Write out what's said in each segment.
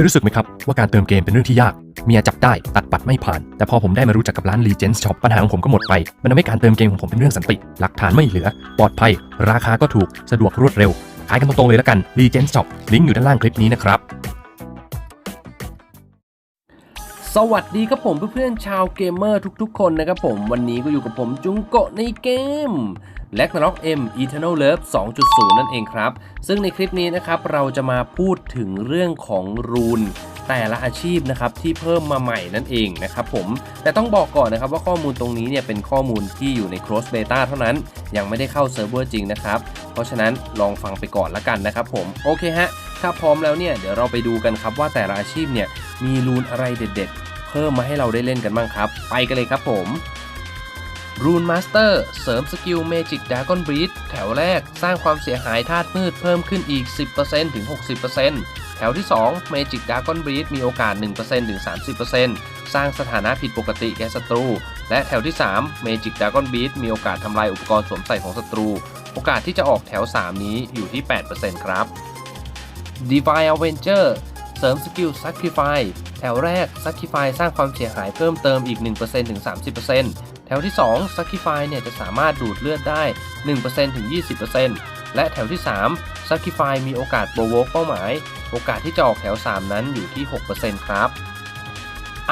ยรู้สึกไหมครับ ว่าการเติมเกมเป็นเรื่องที่ยาก เมียจับได้ตัดปัดไม่ผ่าน แต่พอผมได้มารู้จักกับร้าน Legends Shop ปัญหาของผมก็หมดไป มันทำให้การเติมเกมของผมเป็นเรื่องสันติ หลักฐานไม่เหลือ ปลอดภัย ราคาก็ถูกสะดวกรวดเร็ว ขายกันตรงๆเลยแล้วกัน Legends Shop ลิงก์อยู่ด้านล่างคลิปนี้นะครับ สวัสดีครับผมเพื่อนๆชาวเกมเมอร์ทุกๆ คนนะครับผมวันนี้ก็อยู่กับผมจุงโกะในเกม l a g n a r o k M Eternal Love 2.0 นั่นเองครับ ซึ่งในคลิปนี้นะครับเราจะมาพูดถึงเรื่องของรูนแต่ละอาชีพนะครับที่เพิ่มมาใหม่นั่นเองนะครับผมแต่ต้องบอกก่อนนะครับว่าข้อมูลตรงนี้เนี่ยเป็นข้อมูลที่อยู่ใน cross beta เท่านั้น ยังไม่ได้เข้าเซิร์ฟเวอร์จริงนะครับ เพราะฉะนั้นลองฟังไปก่อนละกันนะครับผมโอเคฮะถ้าพร้อมแล้วเนี่ยเดี๋ยวเราไปดูกันครับว่าแต่ละอาชีพเนี่ยมีรูนอะไรเด็ดๆ เพิ่มมาให้เราได้เล่นกันบ้างครับ ไปกันเลยครับผมรูนมาสเตอร์เสริมสกิลเมจิกดากอนบรีดแถวแรกสร้างความเสียหายธาตุมืดเพิ่มขึ้นอีก 10%ถึง 60%แถวที่2 Magic Dragon Breed มีโอกาส 1%ถึง 30%สร้างสถานะผิดปกติแก่ศัตรู และแถวที่3 Magic Dragon Breed มีโอกาสทำลายอุปกรณ์สวมใส่ของศัตรู โอกาสที่จะออกแถว 3 นี้อยู่ที่ 8%ครับ Divine Avenger เสริมสกิล Sacrifice แถวแรก Sacrifice สร้างความเสียหายเพิ่มเติมอีก 1%ถึง 30%แถวที่ 2 Sacrifice เนี่ยจะสามารถดูดเลือดได้ 1%ถึง 20%และแถวที่ 3 Sacrifice มีโอกาสโปรโวกเป้าหมาย โอกาสที่จะออกแถว 3 นั้นอยู่ที่ 6%ครับ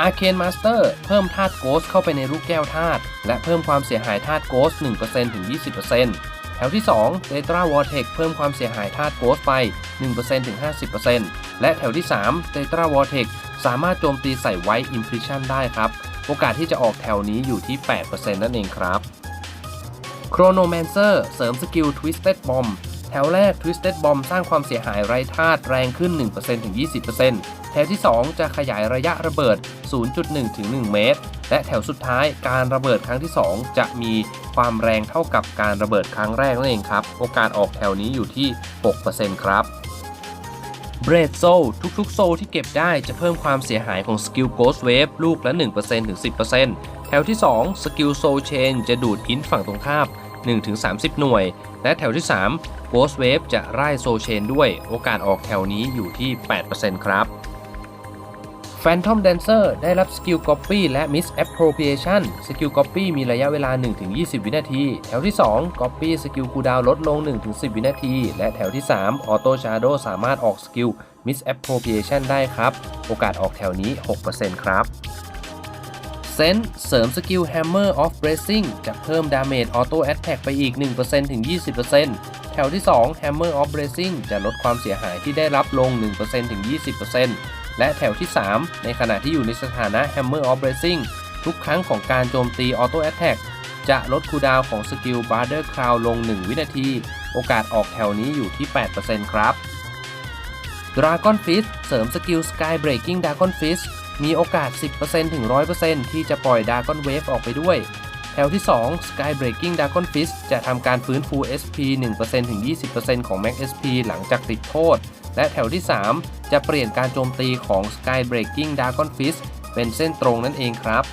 Arcane Master เพิ่มธาตุโกสเข้าไปในลูกแก้วธาตุและเพิ่มความเสียหายธาตุโกส1%ถึง 20% แถวที่2 Tetra Vortex เพิ่มความเสียหายธาตุโกสไป 1%ถึง 50%และแถวที่3 Tetra Vortex สามารถโจมตีใส่ White Impression ได้ครับ โอกาสที่จะออกแถวนี้อยู่ที่ 8%นั่นเองครับ Chronomancer เสริมสกิล Twisted Bomb แถวแรก Twisted Bomb สร้างความเสียหายไร้ธาตุแรงขึ้น 1%ถึง 20%แถวที่ 2 จะขยายระยะระเบิด 0.1 ถึง 1 เมตร และแถวสุดท้ายการระเบิดครั้งที่ 2 จะมีความแรงเท่ากับการระเบิดครั้งแรกนั่นเองครับ โอกาสออกแถวนี้อยู่ที่ 6%ครับเบรดโซทุกๆ โซลที่เก็บได้จะเพิ่มความเสียหายของสกิล Ghost Wave ลูกละ 1%ถึง 10%แถวที่ 2 สกิล Soul Chain จะดูดอินฝั่งตรงข้าม1-30หน่วย และแถวที่ 3 Ghost Wave จะไล่ Soul Chain ด้วย โอกาสออกแถวนี้อยู่ที่ 8%ครับ Phantom Dancer ได้รับสกิล Copy และ Misappropriation สกิล Copy มีระยะเวลา 1-20 วินาที แถวที่ 2 Copy สกิลคูลดาวน์ลดลง 1-10 วินาที และแถวที่ 3 Auto Shadow สามารถออกสกิล Misappropriation ได้ครับ โอกาสออกแถวนี้ 6%ครับเซนเสริมสกิล Hammer of Bracing จะเพิ่มดาเมจออโต้แอตแทกไปอีก 1%ถึง 20%แถวที่ 2 Hammer of Bracing จะลดความเสียหายที่ได้รับลง 1%ถึง 20% และแถวที่ 3 ในขณะที่อยู่ในสถานะ Hammer of Bracing ทุกครั้งของการโจมตีออโต้แอตแทกจะลดคูดาวของสกิล Brother Crown ลง 1 วินาที โอกาสออกแถวนี้อยู่ที่ 8%ครับ Dragon Fist เสริมสกิล Sky Breaking Dragon Fist มีโอกาส 10%ถึง 100%ที่จะปล่อย Dragon Wave ออกไปด้วย แถวที่ 2 Sky Breaking Dragon Fist จะทำการฟื้นฟู SP 1%ถึง 20%ของ Max SP หลังจากติดโทษ และแถวที่ 3 จะเปลี่ยนการโจมตีของ Sky Breaking Dragon Fist เป็นเส้นตรงนั่นเองครับ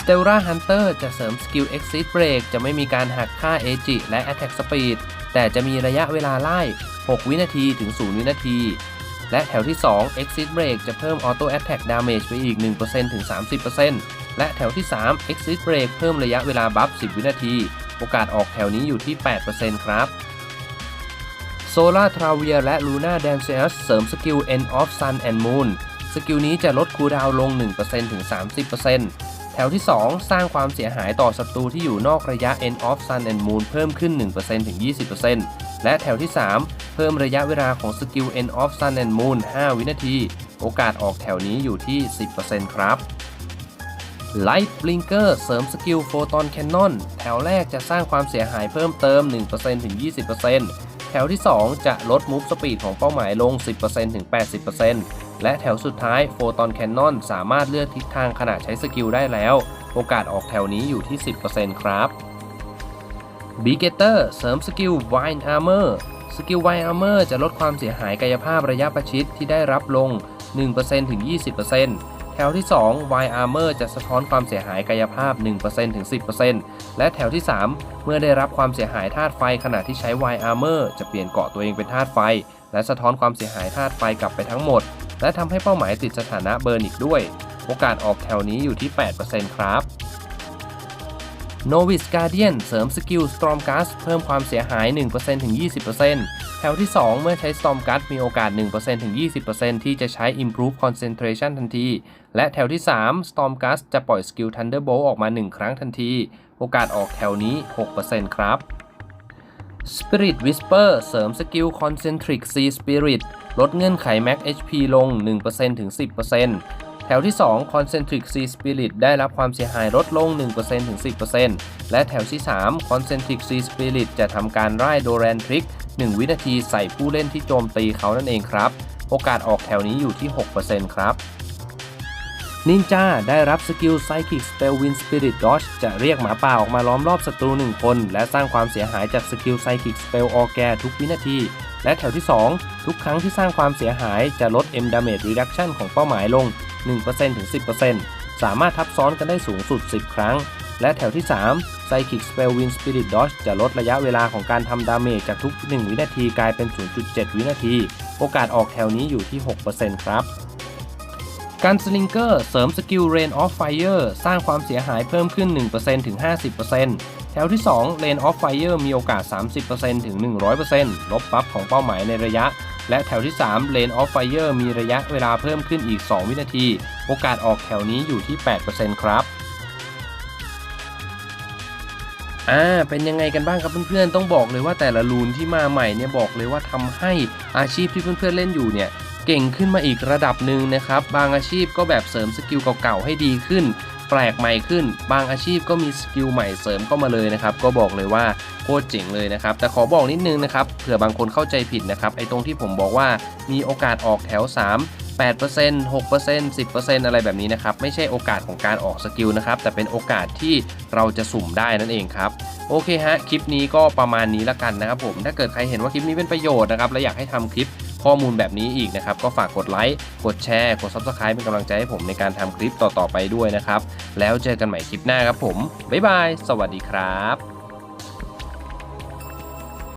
Stellar Hunter จะเสริมสกิล Exit Break จะไม่มีการหักค่า AG และ Attack Speed แต่จะมีระยะเวลาไล่ 6 วินาทีถึง 0 วินาที และแถวที่ 2 Exit Break จะเพิ่ม Auto Attack Damage ไปอีก 1%ถึง 30%และแถวที่ 3 Exit Break เพิ่มระยะเวลาบัฟ 10 วินาที โอกาสออกแถวนี้อยู่ที่ 8%ครับ Solar Travier และ Luna Danceus เสริมสกิล End of Sun and Moon สกิลนี้จะลดคูลดาวน์ลง 1%ถึง 30%แถวที่ 2 สร้างความเสียหายต่อศัตรูที่อยู่นอกระยะ End of Sun and Moon เพิ่มขึ้น 1%ถึง 20%และแถวที่ 3 เพิ่มระยะเวลาของสกิล End of Sun and Moon 5 วินาที โอกาสออกแถวนี้อยู่ที่ 10%ครับ Light Blinker เสริมสกิล Photon Cannon แถวแรกจะสร้างความเสียหายเพิ่มเติม 1%ถึง 20% ถวที่ 2 จะลด Move Speed ของเป้าหมายลง 10%ถึง 80%และแถวสุดท้าย Photon Cannon สามารถเลือกทิศทางขณะใช้สกิลได้แล้ว โอกาสออกแถวนี้อยู่ที่ 10%ครับ b e g e t e r เสริมสกิล Wine Armor สกิล Wine Armor จะลดความเสียหายกายภาพระยะประชิดที่ได้รับลง 1%ถึง 20% แถวที่ 2 Y Armor จะสะท้อนความเสียหายกายภาพ 1%ถึง 10%และแถวที่ 3 เมื่อได้รับความเสียหายธาตุไฟขณะที่ใช้ Y Armor จะเปลี่ยนเกาะตัวเองเป็นธาตุไฟ และสะท้อนความเสียหายธาตุไฟกลับไปทั้งหมด และทำให้เป้าหมายติดสถานะเบิร์นอีกด้วย โอกาสออกแถวนี้อยู่ที่ 8%ครับ Novice Guardian เสริมสกิล Storm Gust เพิ่มความเสียหาย 1%ถึง 20% ถวที่ 2 เมื่อใช้ Storm Gust มีโอกาส 1%ถึง 20%ที่จะใช้ Improve Concentration ทันที และแถวที่ 3 Storm Gust จะปล่อยสกิล Thunderbolt ออกมา 1 ครั้งทันที โอกาสออกแถวนี้ 6%ครับ Spirit Whisper เสริมสกิล Concentric Sea Spirit ลดเงื่อนไข Max HP ลง 1%ถึง 10%แถวที่ 2 Concentric Sea Spirit ได้รับความเสียหายลดลง 1%ถึง 10%และแถวที่ 3 Concentric Sea Spirit จะทำการไล่โดแรนทริก 1 วินาทีใส่ผู้เล่นที่โจมตีเขานั่นเองครับ โอกาสออกแถวนี้อยู่ที่ 6%ครับนินจาได้รับสกิล Psychic Spell Wind Spirit Dodge จะเรียกหมาป่าออกมาล้อมรอบศัตรู 1 คน และสร้างความเสียหายจากสกิล Psychic Spell All g a ทุกวินาที และแถวที่ 2 ทุกครั้งที่สร้างความเสียหายจะลด M Damage Reduction ของเป้าหมายลง 1%ถึง 10%สามารถทับซ้อนกันได้สูงสุด 10 ครั้ง และแถวที่ 3 Psychic Spell Wind Spirit Dodge จะลดระยะเวลาของการทำดาเมจจากทุก 1 วินาทีกลายเป็น 0.7 วินาที โอกาสออกแถวนี้อยู่ที่ 6%ครับการสลิงเกอร์เสริมสกิล Rain of Fire สร้างความเสียหายเพิ่มขึ้น 1%ถึง 50%แถวที่ 2 Rain of Fire มีโอกาส 30%ถึง 100%ลบบัฟของเป้าหมายในระยะ และแถวที่ 3 Rain of Fire มีระยะเวลาเพิ่มขึ้นอีก 2 วินาที โอกาสออกแถวนี้อยู่ที่ 8%ครับ อ่าเป็นยังไงกันบ้างครับเพื่อนๆ ต้องบอกเลยว่าแต่ละรูนที่มาใหม่เนี่ยบอกเลยว่าทำให้อาชีพที่เพื่อนๆเล่นอยู่เนี่ยเก่งขึ้นมาอีกระดับหนึ่งนะครับ บางอาชีพก็แบบเสริมสกิลเก่าๆให้ดีขึ้น แปลกใหม่ขึ้น บางอาชีพก็มีสกิลใหม่เสริมเข้ามาเลยนะครับ ก็บอกเลยว่าโคตรเจ๋งเลยนะครับ แต่ขอบอกนิดนึงนะครับเผื่อบางคนเข้าใจผิดนะครับไอ้ตรงที่ผมบอกว่ามีโอกาสออกแถว 3 8% 6% 10%อะไรแบบนี้นะครับไม่ใช่โอกาสของการออกสกิลนะครับแต่เป็นโอกาสที่เราจะสุ่มได้นั่นเองครับโอเคฮะคลิปนี้ก็ประมาณนี้ละกันนะครับผมถ้าเกิดใครเห็นว่าคลิปนี้เป็นประโยชน์นะครับและอยากให้ทำคลิปข้อมูลแบบนี้อีกนะครับก็ฝากกดไลค์กดแชร์กด Subscribe เป็นกำลังใจให้ผมในการทำคลิปต่อๆไปด้วยนะครับแล้วเจอกันใหม่คลิปหน้าครับผมบ๊ายบายสวัสดีครับ